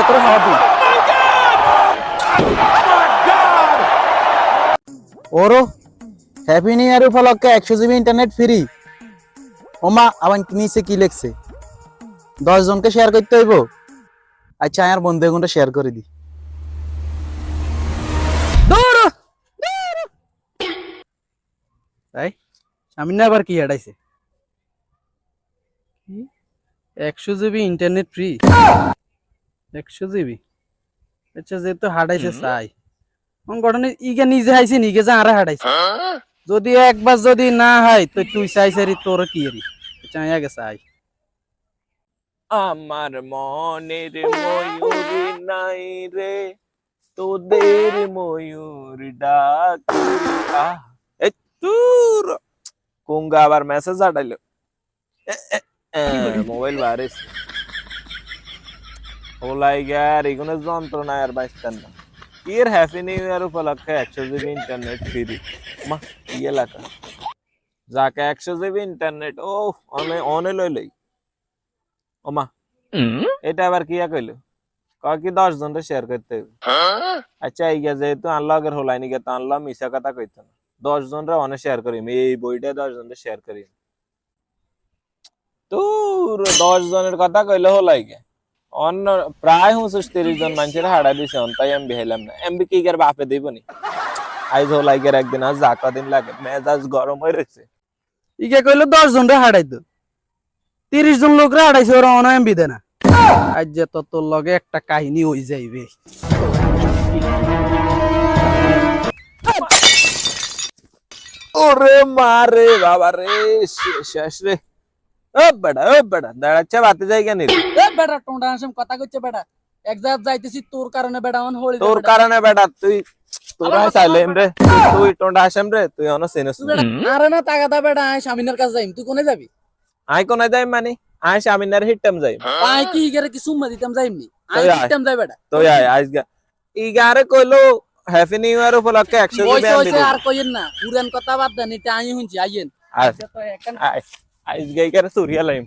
যে তোর হবি ওরো happy new year উপলক্ষে একশো জিবি ইন্টারনেট ফ্রি ওমা আবার নিচে কি লিখছে? দশ জনকে শেয়ার করতে হইব? আচ্ছা আমার বন্ধু এগুনটা শেয়ার করে দি। তাই সামনে আবার কি হাঁটাইছে? একশো জিবি ইন্টারনেট ফ্রি একশো জিবি। আচ্ছা যেহেতু হাঁটাইছে চাই। ঘটনা ইগে নিজে হাইছে নিগে যা আরে হাঁটাইছে। যদি একবার যদি না হয় তো তুই চাইছারি তোর কি এরি চাই আগে চাই। আমার মনের ময়ূর নাই রে তোদের ময়ূর ডাকি। আহ, এ তোর। কুঙ্গা আবার মেসেজ আটাইলো? মোবাইল ভাইরাস ওলাই গার এগুলো যন্ত্রণা আর বাইস্তান না। এর হ্যাপি নিউ ইয়ার উপলক্ষে একশো জিবি ইন্টারনেট ফ্রি। মা কি এলাকা। যাকে একশো জিবি ইন্টারনেট ও অনে অনে লই লই ওমা এটা আবার কি কইলো? কয় কি দশ জনটা শেয়ার করতে হবে আচ্ছা এই গিয়া যেহেতু আনলগের হলাইনি গে তো আনলাম মিশা কথা কইতো না। দশ জনরা অনেক শেয়ার করিম এই বইটা দশ জনটা শেয়ার করিম। তোর দশ জনের কথা কইলে হলাই গে অন্য প্রায় হুঁচুস তিরিশ জন মানুষের হাড়া দিছে অন তাই আমি বেহাইলাম না। এমবি কি গের বাপে দিব নি? আইজ হলাই গের একদিন আজ যা কদিন লাগে মেজাজ গরম হয়ে রয়েছে ইগে কইলো দশ জন রে হাঁটাইতো তিরিশ জন লোক রে হাঁটাইছে ওরা অন এমবি দেয় না। আজ যে তো তোর লগে একটা কাহিনী হই যাইবে। ওরে মারে বাবা রে শেষ রে। ও বেটা ও বেটা দাঁড়াচ্ছে বাতে যাই কেন রে? এ বেটা টোন্ডা হাসম কথা কইছে বেটা। এক জায়গায় যাইতেছি তোর কারণে বেটা আমার হলি তোর কারণে বেটা তুই তোর রে। তুই টোন্ডা রে তুই অন সিনস আরে না তাগাদা বেটা আই স্বামীনের কাছে যাইম। তুই কোনে যাবি? আই কোন যাই মানে? আই সামিনার হিটম যাই আই কি ইগারে কি সুম্মা দিতাম যাইমনি আই তুই আয়। দিতাম যাই বেটা। তো আই আজ গা ই গারে কইলো হ্যাপি নিউ ইয়ার উপলক্ষে 100 জিবি ওইসে আমি ওইসে আর কইেন না। পুরান কথা বাদ দেন এটা আই হুনছি আইয়েন। আজ তো একান আজ গাই করে সুরিয়া লাইম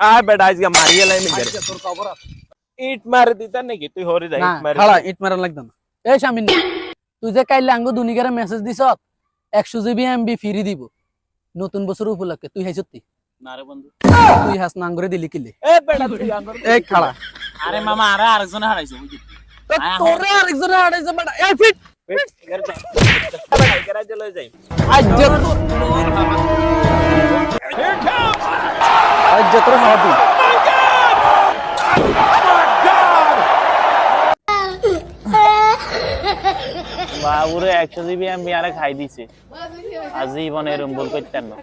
আয় বেটা আজ গা মারিয়া লাইম তোর খবর ইট মার দিতা নাকি তুই হরি যাই ইট মার খালা ইট মারান লাগতো না এই স্বামী তুই যে কাইলে আঙ্গো দুনিগারে মেসেজ দিছ একশো জিবি এমবি ফ্রি দিব নতুন বছর উপলক্ষে তুই হাইছতি রে বন্ধু তুই হাস নাঙ্গরে দিলি কিলে এ বেটা তুই আঙ্গুর এই খালা আরে মামা আরে আরেকজনে হারাইছে আয়, তোরে আরেকজনে আড়াইছে বেটা এই ফিট আজ যে তোর আজ যে তোর হবি। বাবুরে একশো জিবি আমি আরে খাই দিছে। আজীবন এরম ভুল করতেন না।